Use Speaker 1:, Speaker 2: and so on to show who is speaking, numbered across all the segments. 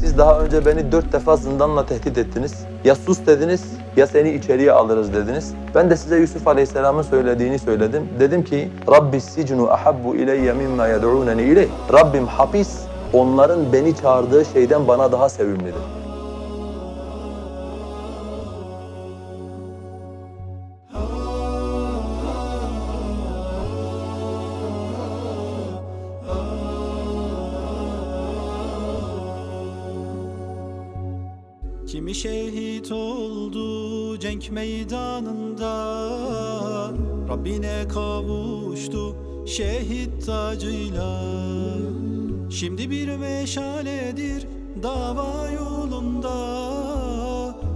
Speaker 1: Siz daha önce beni dört defa zindanla tehdit ettiniz. Ya sus dediniz ya seni içeriye alırız dediniz. Ben de size Yusuf Aleyhisselam'ın söylediğini söyledim. Dedim ki Rabbi sicnu ahabbu ileyye mimma yed'uneni ileyh. Rabbim hapis onların beni çağırdığı şeyden bana daha sevimlidir.
Speaker 2: Kimi şehit oldu cenk meydanında? Rabbine kavuştu şehit tacıyla. Şimdi bir meşaledir dava yolunda.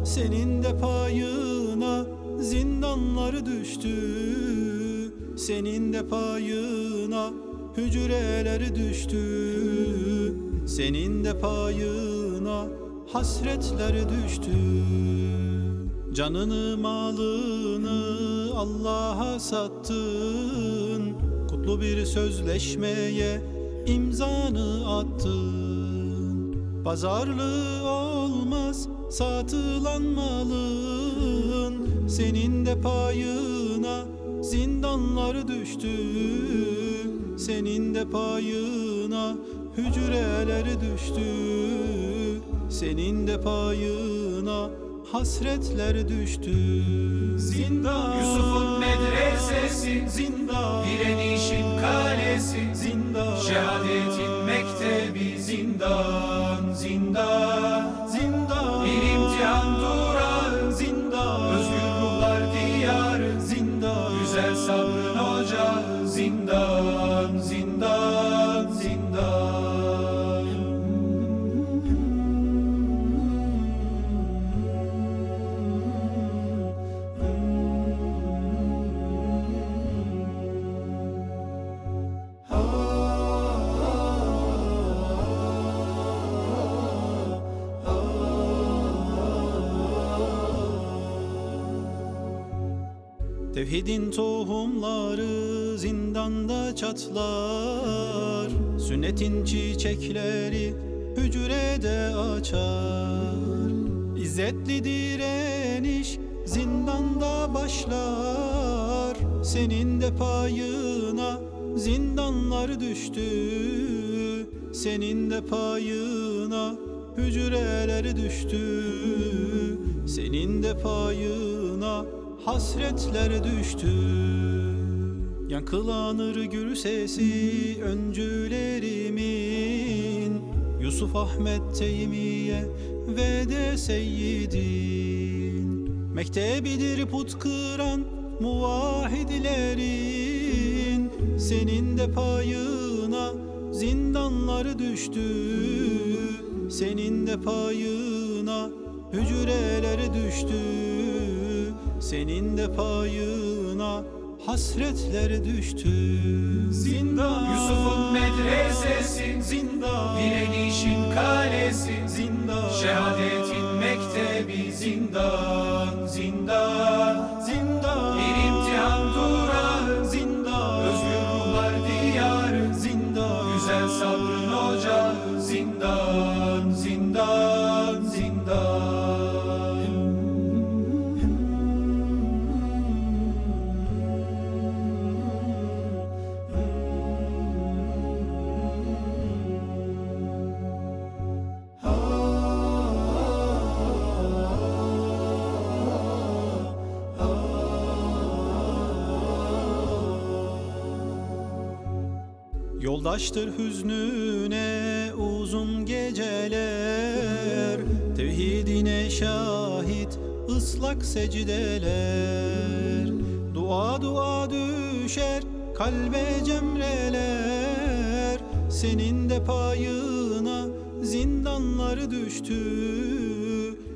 Speaker 2: Senin de payına zindanlar düştü. Senin de payına hücreler düştü. Senin de payına hasretler düştü. Canını malını Allah'a sattın. Kutlu bir sözleşmeye imzanı attın. Pazarlığı olmaz satılan malın Senin de payına zindanlar düştü. Senin de payına hücreler düştü senin de payına hasretler düştü. Zindan.
Speaker 3: Yusuf'un medresesi,
Speaker 2: Zindan.
Speaker 3: direnişin kalesi,
Speaker 2: Zindan.
Speaker 3: şehadetin mektebi, zindan, zindan.
Speaker 2: Zindan.
Speaker 3: Bir imtihan durağı,
Speaker 2: Zindan.
Speaker 3: özgür ruhlar diyarı,
Speaker 2: Zindan.
Speaker 3: güzel sabrın ocağı, zindan,
Speaker 2: Tevhidin tohumları zindanda çatlar. Sünnetin çiçekleri hücrede açar. İzzetli direniş zindanda başlar. Senin de payına zindanlar düştü. Senin de payına hücreler düştü. Senin de payına hasretler düştü. Yankılanır gül sesi öncülerimin. Yusuf Ahmet Teymiye ve de Seyyidin. Mektebidir put kıran muvahidlerin Senin de payına zindanlar düştü. Senin de payına hücreler düştü senin de payına hasretler düştü. Zindan.
Speaker 3: Yusuf'un medresesi,
Speaker 2: Zindan.
Speaker 3: Direnişin kalesi,
Speaker 2: Zindan.
Speaker 3: Şehadetin mektebi, zindan, zindan.
Speaker 2: Zindan.
Speaker 3: Bir imtihan durağı,
Speaker 2: Zindan.
Speaker 3: Özgür ruhlar diyarı,
Speaker 2: Zindan.
Speaker 3: Güzel sabrın ocağı, zindan, zindan, zindan.
Speaker 2: Yoldaştır hüznüne uzun geceler. Tevhidine şahit ıslak secdeler. Dua dua düşer kalbe cemreler. Senin de payına zindanlar düştü.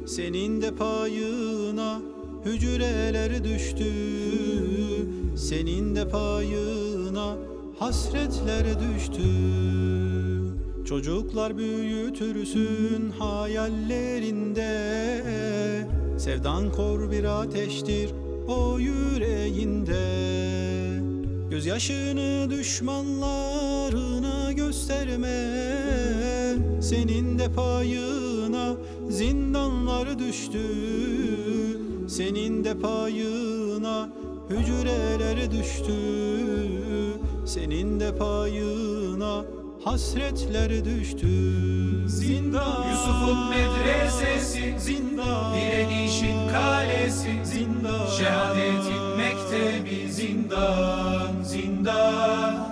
Speaker 2: Senin de payına hücreler düştü. Senin de payına hasretler düştü. Çocuklar büyütürsün hayallerinde. Sevdan kor bir ateştir o yüreğinde. Gözyaşını düşmanlarına gösterme. Senin de payına zindanlar düştü. Senin de payına hücreler düştü Senin de payına hasretler düştü. Zindan.
Speaker 3: Yusuf'un medresesi.
Speaker 2: Zindan.
Speaker 3: Direnişin kalesi.
Speaker 2: Zindan.
Speaker 3: Şehadetin mektebi zindan. Zindan